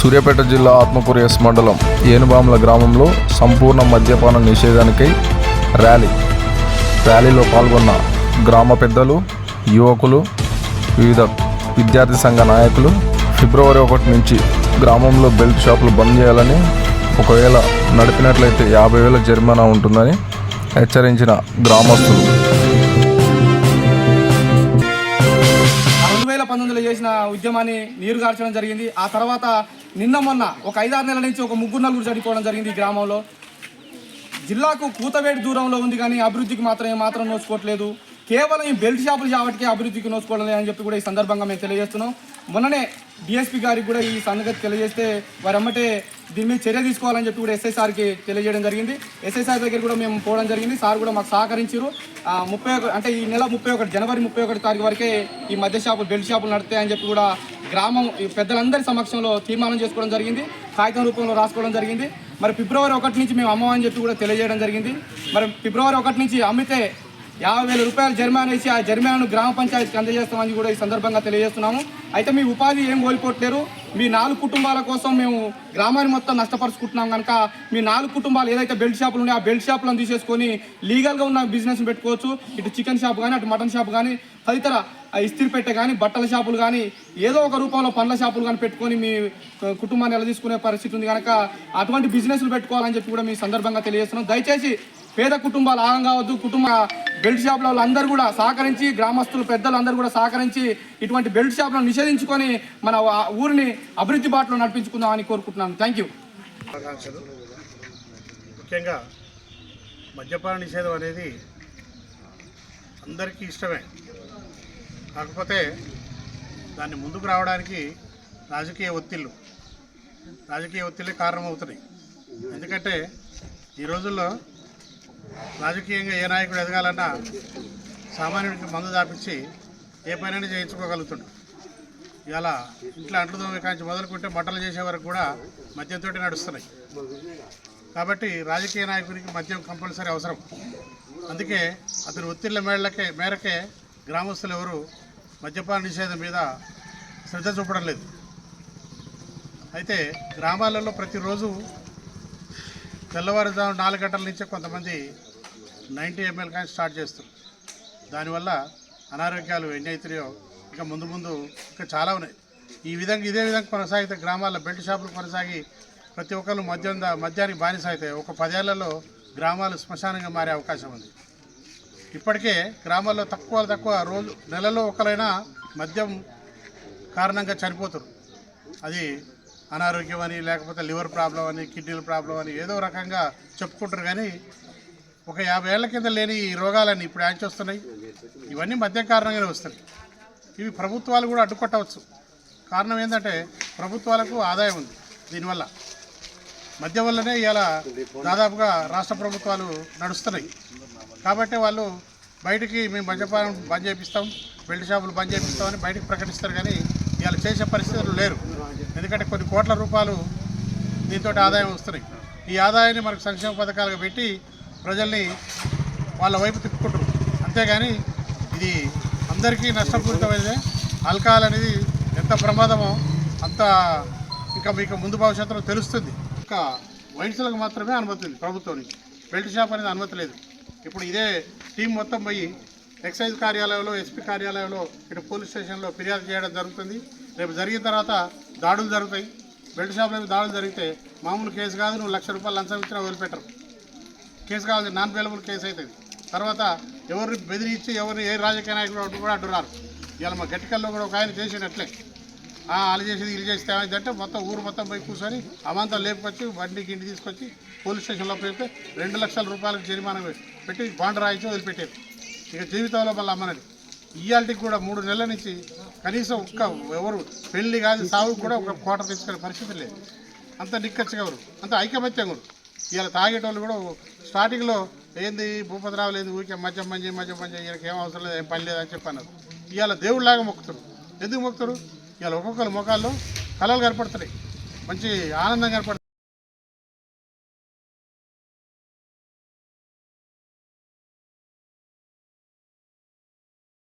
సూర్యాపేట జిల్లా ఆత్మకూరు ఎస్ మండలం ఏనుబాముల గ్రామంలో సంపూర్ణ మద్యపాన నిషేధానికై ర్యాలీ. ర్యాలీలో పాల్గొన్న గ్రామ పెద్దలు యువకులు వివిధ విద్యార్థి సంఘ నాయకులు ఫిబ్రవరి ఒకటి నుంచి గ్రామంలో బెల్ట్ షాపులు బంద్ చేయాలని ఒకవేళ నడిపినట్లయితే యాభై వేల జరిమానా ఉంటుందని హెచ్చరించిన గ్రామస్తులు. వేల పంతొమ్మిదిలో చేసిన ఉద్యమాన్ని నీరు గార్చడం జరిగింది. ఆ తర్వాత నిన్న మొన్న ఒక ఐదారు నెలల నుంచి ఒక ముగ్గురు నలుగురు చనిపోవడం జరిగింది ఈ గ్రామంలో. జిల్లాకు కూతవేడి దూరంలో ఉంది కానీ అభివృద్ధికి మాత్రం ఏమాత్రం నోచుకోవట్లేదు. కేవలం ఈ బెల్ట్ షాపులు చావటికే అభివృద్ధికి నోచుకోవడం అని చెప్పి కూడా ఈ సందర్భంగా మేము తెలియజేస్తున్నాం. మొన్ననే డిఎస్పీ గారికి కూడా ఈ సంగతి తెలియజేస్తే వారు అమ్మటే దీని మీద చర్య తీసుకోవాలని చెప్పి కూడా ఎస్ఐ సార్కి తెలియజేయడం జరిగింది. ఎస్ఐ సార్ దగ్గర కూడా మేము పోవడం జరిగింది. సార్ కూడా మాకు సహకరించారు ఆ, ముప్పై ఒక అంటే ఈ నెల ముప్పై ఒకటి జనవరి ముప్పై ఒకటి తారీఖు వరకే ఈ మద్య షాపులు బెల్ట్ షాపులు నడుస్తాయని చెప్పి కూడా గ్రామం పెద్దలందరి సమక్షంలో తీర్మానం చేసుకోవడం జరిగింది. కాగితం రూపంలో రాసుకోవడం జరిగింది. మరి ఫిబ్రవరి ఒకటి నుంచి మేము అమ్మమని చెప్పి కూడా తెలియజేయడం జరిగింది. మరి ఫిబ్రవరి ఒకటి నుంచి అమ్మితే యాభై వేల రూపాయలు జరిమానా ఇచ్చి ఆ జరిమానాను గ్రామ పంచాయతీకి అందజేస్తామని కూడా ఈ సందర్భంగా తెలియజేస్తున్నాము. అయితే మీ ఉపాధి ఏం కోల్పోట్లేరు. మీ నాలుగు కుటుంబాల కోసం మేము గ్రామాన్ని మొత్తం నష్టపరుచుకుంటున్నాం కనుక మీ నాలుగు కుటుంబాలు ఏదైతే బెల్ట్ షాపులు ఉన్నాయో ఆ బెల్ట్ షాపులను తీసేసుకొని లీగల్గా ఉన్న బిజినెస్ పెట్టుకోవచ్చు. ఇటు చికెన్ షాప్ కానీ అటు మటన్ షాప్ కానీ తదితర ఇస్త్రీ పెట్టే కానీ బట్టల షాపులు కానీ ఏదో ఒక రూపంలో పండ్ల షాపులు కానీ పెట్టుకొని మీ కుటుంబాన్ని ఎలా తీసుకునే పరిస్థితి ఉంది కనుక అటువంటి బిజినెస్లు పెట్టుకోవాలని చెప్పి కూడా మీ సందర్భంగా తెలియజేస్తున్నాం. దయచేసి పేద కుటుంబాలు ఆగం కావద్దు. కుటుంబ బెల్ట్ షాపుల వాళ్ళందరూ కూడా సహకరించి గ్రామస్తులు పెద్దలు అందరూ కూడా సహకరించి ఇటువంటి బెల్ట్ షాపులను నిషేధించుకొని మన ఊరిని అభివృద్ధి బాటలో నడిపించుకుందామని కోరుకుంటున్నాను. థ్యాంక్ యూ ముఖ్యంగా మద్యపాన నిషేధం అనేది అందరికీ ఇష్టమే. కాకపోతే దాన్ని ముందుకు రావడానికి రాజకీయ ఒత్తిళ్ళు రాజకీయ ఒత్తిళ్ళే కారణమవుతున్నాయి. ఎందుకంటే ఈ రోజుల్లో రాజకీయంగా ఏ నాయకుడు ఎదగాలన్నా సామాన్యుడికి మందు దాపించి ఏ పనైనా చేయించుకోగలుగుతున్నాడు. ఇలా ఇంట్లో అంట్లు కాంచి మొదలుకుంటే మంటలు చేసే వరకు కూడా మద్యంతో నడుస్తున్నాయి. కాబట్టి రాజకీయ నాయకునికి మద్యం కంపల్సరీ అవసరం. అందుకే అతని ఒత్తిళ్ళ మేళ్ళకే మేరకే గ్రామస్తులు ఎవరు మద్యపాన నిషేధం మీద శ్రద్ధ చూపడం లేదు. అయితే గ్రామాలలో ప్రతిరోజు తెల్లవారుజాము నాలుగు గంటల నుంచే కొంతమంది నైంటీ ఎంఎల్ కానీ స్టార్ట్ చేస్తారు దానివల్ల అనారోగ్యాలు ఎన్ని అవుతున్నాయో ఇంకా ముందు ముందు ఇంకా చాలా ఉన్నాయి. ఈ విధంగా ఇదే విధంగా కొనసాగితే గ్రామాల్లో బెల్ట్ షాపులు కొనసాగి ప్రతి ఒక్కరు మద్యం మద్యానికి బానిస అయితే ఒక పదేళ్ళలో గ్రామాలు శ్మశానంగా మారే అవకాశం ఉంది. ఇప్పటికే గ్రామాల్లో తక్కువ తక్కువ రోజు నెలలో ఒకరైనా మద్యం కారణంగా చనిపోతారు. అది అనారోగ్యం అని లేకపోతే లివర్ ప్రాబ్లం అని కిడ్నీల ప్రాబ్లం అని ఏదో రకంగా చెప్పుకుంటారు కానీ ఒక యాభై ఏళ్ళ కింద లేని ఈ రోగాలన్నీ ఇప్పుడు యాంచి వస్తున్నాయి ఇవన్నీ మద్యం కారణంగానే వస్తున్నాయి. ఇవి ప్రభుత్వాలు కూడా అడ్డుకొట్టవచ్చు. కారణం ఏంటంటే ప్రభుత్వాలకు ఆదాయం ఉంది దీనివల్ల. మధ్య వల్లనే ఇలా దాదాపుగా రాష్ట్ర ప్రభుత్వాలు నడుస్తున్నాయి. కాబట్టి వాళ్ళు బయటికి మేము మద్యపానం బంద్ చేపిస్తాం బెల్ట్ షాపులు బంద్ చేపిస్తామని బయటకు ప్రకటిస్తారు కానీ ఇవాళ చేసే పరిస్థితులు లేరు. ఎందుకంటే కొన్ని కోట్ల రూపాయలు దీంతో ఆదాయం వస్తున్నాయి. ఈ ఆదాయాన్ని మనకు సంక్షేమ పథకాలుగా పెట్టి ప్రజల్ని వాళ్ళ వైపు తిప్పుకుంటారు అంతేగాని ఇది అందరికీ నష్టపూరితమైనదే. ఆల్కహాల్ అనేది ఎంత ప్రమాదమో అంత ఇంకా మీకు ముందు భవిష్యత్తులో తెలుస్తుంది. ఇంకా వైన్స్లకు మాత్రమే అనుమతి ఉంది ప్రభుత్వం నుంచి. బెల్ట్ షాప్ అనేది అనుమతి లేదు. ఇప్పుడు ఇదే టీం మొత్తం పోయి ఎక్సైజ్ కార్యాలయంలో ఎస్పీ కార్యాలయంలో ఇటు పోలీస్ స్టేషన్లో ఫిర్యాదు చేయడం జరుగుతుంది. రేపు జరిగిన తర్వాత దాడులు జరుగుతాయి. బెల్ట్ షాప్లో దాడులు జరిగితే మామూలు కేసు కాదు. నువ్వు లక్ష రూపాయలు లంచం ఇచ్చినా వదిలిపెట్టరు. కేసు కావాలి నాన్ అవైలబుల్ కేసు అవుతుంది తర్వాత ఎవరిని బెదిరించి ఎవరిని ఏ రాజకీయ నాయకుడు కూడా అంటున్నారు ఇవాళ మా గట్టికల్లో కూడా ఒక ఆయన చేసినట్లే వాళ్ళు చేసేది వీళ్ళు చేస్తే ఏమైందంటే మొత్తం ఊరు మొత్తం పోయి కూర్చొని అమంతా లేపుకొచ్చి బండికి ఇంటి తీసుకొచ్చి పోలీస్ స్టేషన్లో పెడితే రెండు లక్షల రూపాయలకు జరిమానా పెట్టి బాండ్ రాయించి వదిలిపెట్టారు. ఇక జీవితంలో మళ్ళీ అమ్మనది. ఇవాళకి కూడా మూడు నెలల నుంచి కనీసం ఒక్క ఎవరు పెళ్ళి కాదు సాగు కూడా ఒక కోట తీసుకునే పరిస్థితి లేదు. అంత నిక్కచ్చిగా ఎవరు? అంత ఐకమత్యం కూడా ఇవాళ తాగేటోళ్ళు కూడా స్టార్టింగ్లో ఏంది భూపతిరావు లేదు ఊరికే మధ్య మంచి మధ్య మంచి ఈయనకి ఏం అవసరం లేదు ఏం పని లేదు అని చెప్పన్నారు. ఇవాళ దేవుడిలాగా మొక్కుతారు ఎందుకు మొక్కుతారు ఇవాళ ఒక్కొక్కరు ముఖాల్లో కళలు కనపడుతున్నాయి. మంచి ఆనందం కనపడుతుంది